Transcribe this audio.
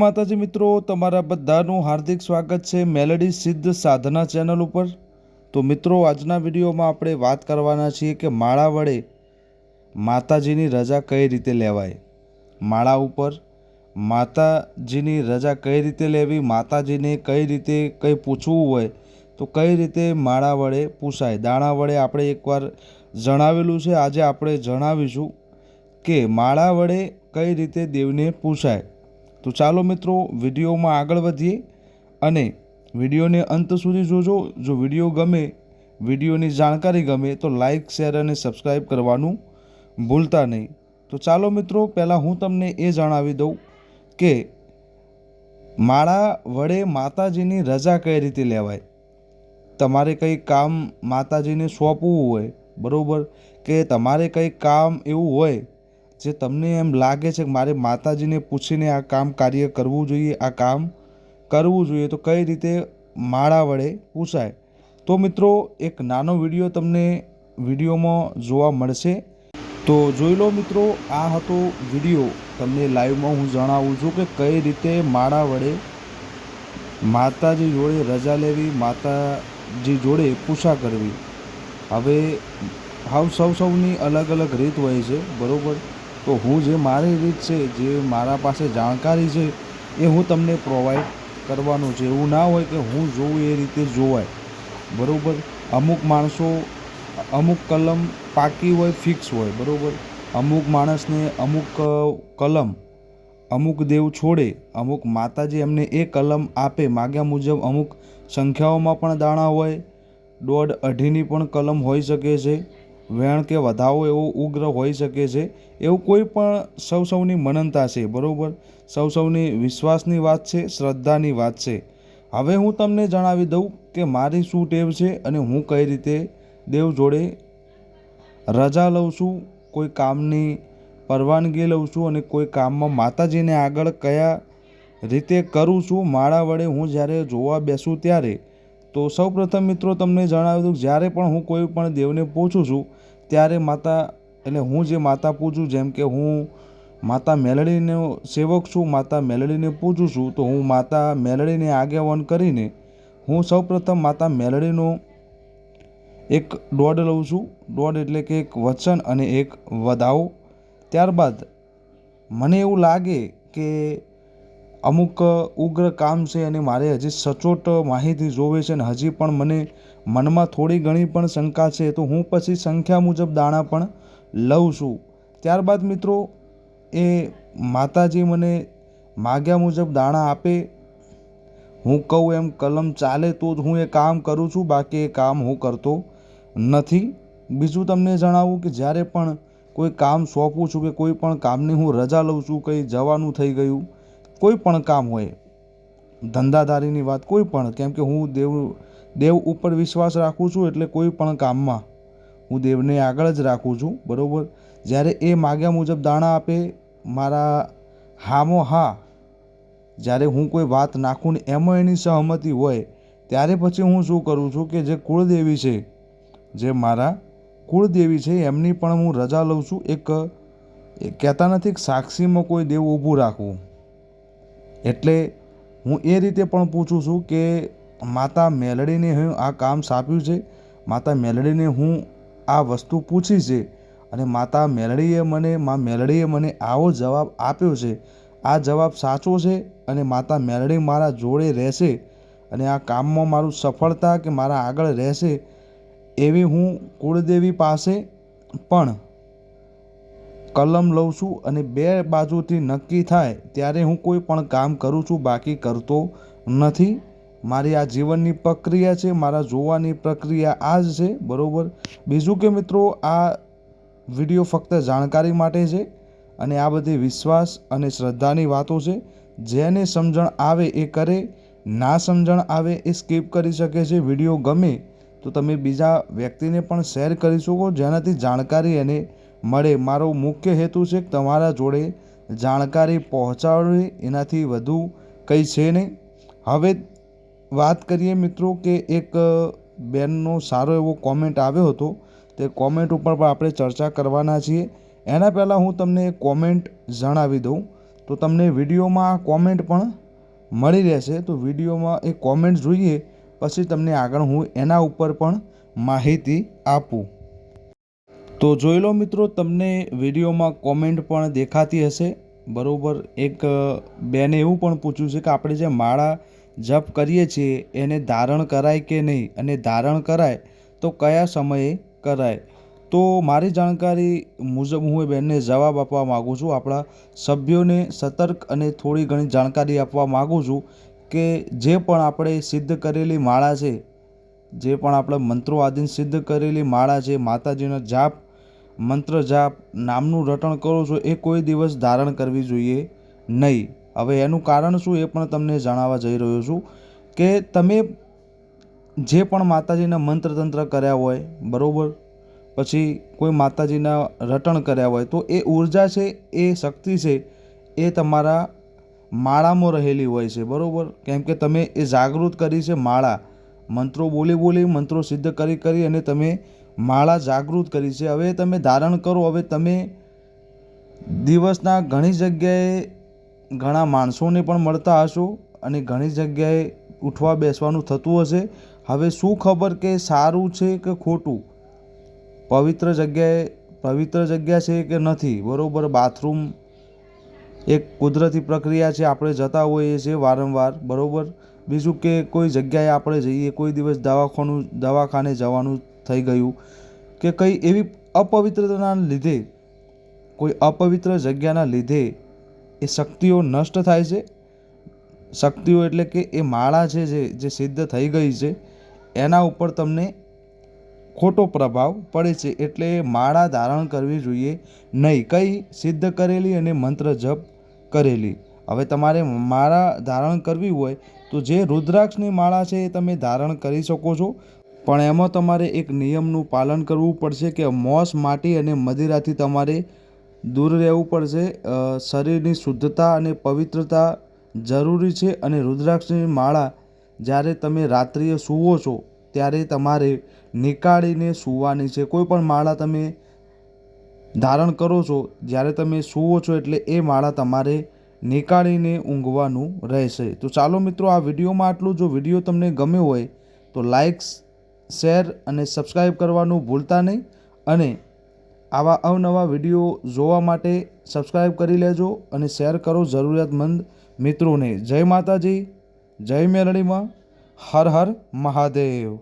માતાજી મિત્રો, તમારા બધાનું હાર્દિક સ્વાગત છે મેલેડી સિદ્ધ સાધના ચેનલ ઉપર. તો મિત્રો, આજના વિડીયોમાં આપણે વાત કરવાના છીએ કે માળા વડે માતાજીની રજા કઈ રીતે લેવાય? માળા ઉપર માતાજીની રજા કઈ રીતે લેવી? માતાજીને કઈ રીતે કંઈ પૂછવું હોય તો કઈ રીતે માળા વડે પૂછાય? દાણા વડે આપણે એકવાર જણાવેલું છે. આજે આપણે જણાવીશું કે માળા વડે કઈ રીતે દેવને પૂછાય. તો ચાલો મિત્રો વિડીયોમાં આગળ વધીએ અને વિડીયોને અંત સુધી જોજો. જો વીડિયો ગમે, વિડીયોની જાણકારી ગમે, તો લાઈક, શેર અને સબસ્ક્રાઈબ કરવાનું ભૂલતા નહીં. તો ચાલો મિત્રો, પહેલાં હું તમને એ જણાવી દઉં કે માળા વડે માતાજીની રજા કઈ રીતે લેવાય? તમારે કંઈ કામ માતાજીને સોંપવું હોય, બરાબર? કે તમારે કંઈ કામ એવું હોય જે તમને એમ લાગે છે કે મારે માતાજીને પૂછીને આ કામ કાર્ય કરવું જોઈએ, આ કામ કરવું જોઈએ, તો કઈ રીતે માળા વડે પૂછાય? તો મિત્રો, એક નાનો વીડિયો તમને વિડીયોમાં જોવા મળશે. તો જોઈ લો મિત્રો, આ હતો વીડિયો. તમને લાઈવમાં હું જણાવું છું કે કઈ રીતે માળા વડે માતાજી જોડે રજા લેવી, માતાજી જોડે પૂછા કરવી. હવે હાવ સૌ સૌની અલગ અલગ રીત હોય છે, બરાબર? તો હું જે મારી રીત છે, જે મારા પાસે જાણકારી છે, એ હું તમને પ્રોવાઈડ કરવાનું છે. એવું ના હોય કે હું જોઉં એ રીતે જોવાય. બરાબર? અમુક માણસો, અમુક કલમ પાકી હોય ફિક્સ હોય. બરાબર? અમુક માણસને અમુક કલમ અમુક દેવ છોડે, અમુક માતાજી એમને એ કલમ આપે. માગ્યા મુજબ અમુક સંખ્યાઓમાં પણ દાણા હોય, દોઢ અઢીની પણ કલમ હોઈ શકે છે. વેણ કે વધાવો એવો ઉગ્ર હોઈ શકે છે, એવું કોઈ પણ સૌ સૌની મનનતા છે, બરાબર? સૌ સૌની વિશ્વાસની વાત છે, શ્રદ્ધાની વાત છે. હવે હું તમને જણાવી દઉં કે મારી શું ટેવ છે અને હું કઈ રીતે દેવ જોડે રજા લઉં છું, કોઈ કામની પરવાનગી લઉં છું અને કોઈ કામમાં માતાજીને આગળ કયા રીતે કરું છું માળા વડે હું જ્યારે જોવા બેસું ત્યારે તો સૌપ્રથમ મિત્રો તમને જણાવી દઉં જ્યારે પણ હું કોઈ પણ દેવને પૂછું છું, ત્યારે માતા, એટલે હું જે માતા પૂછું જેમ કે હું માતા મેલડીનો સેવક છું, માતા મેલડીને પૂછું છું, તો હું માતા મેલડીને આગેવાન કરીને હું સૌપ્રથમ માતા મેલડીનો એક દોડ લઉં છું. દોડ એટલે કે એક વચન અને એક વધાવો. ત્યારબાદ મને એવું લાગે કે અમુક ઉગ્ર કામ છે અને મારે હજી સચોટ માહિતી જોવે છે અને હજી પણ મને મનમાં થોડી ઘણી પણ શંકા છે. તો હું પછી સંખ્યા મુજબ દાણા પણ લઉં છું. ત્યારબાદ મિત્રો, એ માતાજી મને માગ્યા મુજબ દાણા આપે. હું કહું એમ, કલમ ચાલે તો જ હું એ કામ કરું છું, બાકી એ કામ હું કરતો નથી. બીજું તમને જણાવું કે જ્યારે પણ કોઈ કામ સોંપું છું કે કોઈ પણ કામની હું રજા લઉં છું, કંઈ જવાનું થઈ ગયું કોઈ પણ કામ હોય, ધંધાદારીની વાત કોઈ પણ, કેમ કે હું દેવ દેવ ઉપર વિશ્વાસ રાખું છું એટલે કોઈ પણ કામમાં હું દેવને આગળ જ રાખું છું, બરાબર? જ્યારે એ માગ્યા મુજબ દાણા આપે, મારા હામો હા. જ્યારે હું કોઈ વાત નાખું ને એમાં એની સહમતિ હોય, ત્યારે પછી હું શું કરું છું કે જે કુળદેવી છે, જે મારા કુળદેવી છે, એમની પણ હું રજા લઉં છું. એક કહેતા નથી સાક્ષીમાં કોઈ દેવ ઊભું રાખવું. એટલે હું એ રીતે પણ પૂછું છું કે માતા મેલડીને હું આ કામ સોંપ્યું છે? માતા મેલડીને હું આ વસ્તુ પૂછી છે? અને માતા મેલડીએ મને, મા મેલડીએ મને આવો જવાબ આપ્યો છે. આ જવાબ સાચો છે અને માતા મેલડી મારા જોડે રહેશે અને આ કામમાં મારું સફળતા કે મારા આગળ રહેશે એવી હું કુળદેવી પાસે પણ કલમ લઉં છું અને બે બાજુથી નક્કી થાય ત્યારે હું કોઈ પણ કામ કરું છું, બાકી કરતો નથી. મારી આ જીવનની પ્રક્રિયા છે, મારા જોવાની પ્રક્રિયા આ જ છે, બરાબર? બીજું કે મિત્રો, આ વીડિયો ફક્ત જાણકારી માટે છે અને આ બધી વિશ્વાસ અને શ્રદ્ધાની વાતો છે. જેને સમજણ આવે એ કરે, ના સમજણ આવે એ સ્કીપ કરી શકે છે વીડિયો ગમે. તો તમે બીજા વ્યક્તિને પણ શેર કરી શકો, જેનાથી જાણકારી એને મળે. મારો મુખ્ય હેતુ છે કે તમારા જોડે જાણકારી પહોંચાડવી, એનાથી વધુ કંઈ છે નહીં. હવે વાત કરીએ મિત્રો કે એક બેનનો સારો એવો કોમેન્ટ આવ્યો હતો. તે કોમેન્ટ ઉપર પણ આપણે ચર્ચા કરવાના છીએ. એના પહેલાં હું તમને કોમેન્ટ જણાવી દઉં. તો તમને વિડીયોમાં કોમેન્ટ પણ મળી રહેશે. તો વિડીયોમાં એ કોમેન્ટ જોઈએ. પછી તમને આગળ હું એના ઉપર પણ માહિતી આપું. તો જોઈ લો મિત્રો, તમને વિડીયોમાં કોમેન્ટ પણ દેખાતી હશે. બરાબર, એક બેને એવું પણ પૂછ્યું છે કે આપણે જે માળા જપ કરીએ છીએ, એને ધારણ કરાય કે નહીં? અને ધારણ કરાય તો કયા સમયે કરાય? તો મારી જાણકારી મુજબ હું એ બેનને જવાબ આપવા માગું છું. આપણા સભ્યોને સતર્ક અને થોડી ઘણી જાણકારી આપવા માગું છું કે જે પણ આપણે સિદ્ધ કરેલી માળા છે, જે પણ આપણે મંત્રો આદિને સિદ્ધ કરેલી માળા છે, માતાજીનો જાપ મંત્ર જાપ નામનું રટણ કરો છો, એ કોઈ દિવસ ધારણ કરવી જોઈએ નહીં. હવે એનું કારણ શું એ પણ તમને જણાવવા જઈ રહ્યો છું કે તમે જે પણ માતાજીના મંત્ર તંત્ર કર્યા હોય, બરાબર? પછી કોઈ માતાજીના રટણ કર્યા હોય, તો એ ઊર્જા છે, એ શક્તિ છે, એ તમારા માળામાં રહેલી હોય છે, બરાબર? કેમ કે તમે એ જાગૃત કરી છે માળા. મંત્રો બોલી બોલી, મંત્રો સિદ્ધ કરી કરી અને તમે માળા જાગૃત કરી છે. હવે તમે ધારણ કરો, હવે તમે દિવસના ઘણી જગ્યાએ ઘણા માણસોને પણ મળતા હશો અને ઘણી જગ્યાએ ઉઠવા બેસવાનું થતું હશે. હવે શું ખબર કે સારું છે કે ખોટું? પવિત્ર જગ્યાએ, પવિત્ર જગ્યા છે કે નથી? બરાબર, બાથરૂમ એક કુદરતી પ્રક્રિયા છે, આપણે જતા હોઈએ છીએ વારંવાર, બરાબર? બીજું કે કોઈ જગ્યાએ આપણે જઈએ, કોઈ દિવસ દવાખાનું, દવાખાને જવાનું થઈ ગયું કે કંઈ એવી અપવિત્રતાના લીધે, કોઈ અપવિત્ર જગ્યાના લીધે એ શક્તિઓ નષ્ટ થાય છે? શક્તિઓ એટલે કે એ માળા છે જે જે સિદ્ધ થઈ ગઈ છે, એના ઉપર તમને ખોટો પ્રભાવ પડે છે એટલે માળા ધારણ કરવી જોઈએ નહીં. કઈ સિદ્ધ કરેલી અને મંત્ર જપ કરેલી. હવે તમારે માળા ધારણ કરવી હોય તો જે રુદ્રાક્ષની માળા છે એ તમે ધારણ કરી શકો છો. પણ એમાં તમારે એક નિયમનું પાલન કરવું પડશે કે મોસ માટી અને મદિરાથી તમારે દૂર રહેવું પડશે. શરીરની શુદ્ધતા અને પવિત્રતા જરૂરી છે અને રુદ્રાક્ષની માળા જ્યારે તમે રાત્રિએ સૂવો છો ત્યારે તમારે નીકાળીને સૂવાની છે. કોઈ પણ માળા તમે ધારણ કરો છો જ્યારે તમે સૂવો છો એટલે એ માળા તમારે નીકાળીને ઊંઘવાનું રહેશે. તો ચાલો મિત્રો આ વિડીયોમાં આટલું. જો વીડિયો તમને ગમ્યો હોય તો લાઇક્સ શેર અને સબસ્ક્રાઈબ કરવાનું ભૂલતા નહીં અને આવા અવનવા વીડિયો જોવા માટે સબસ્ક્રાઈબ કરી લેજો અને શેર કરો જરૂરિયાતમંદ મિત્રોને. જય માતાજી, જય મેરડીમાં, હર હર મહાદેવ.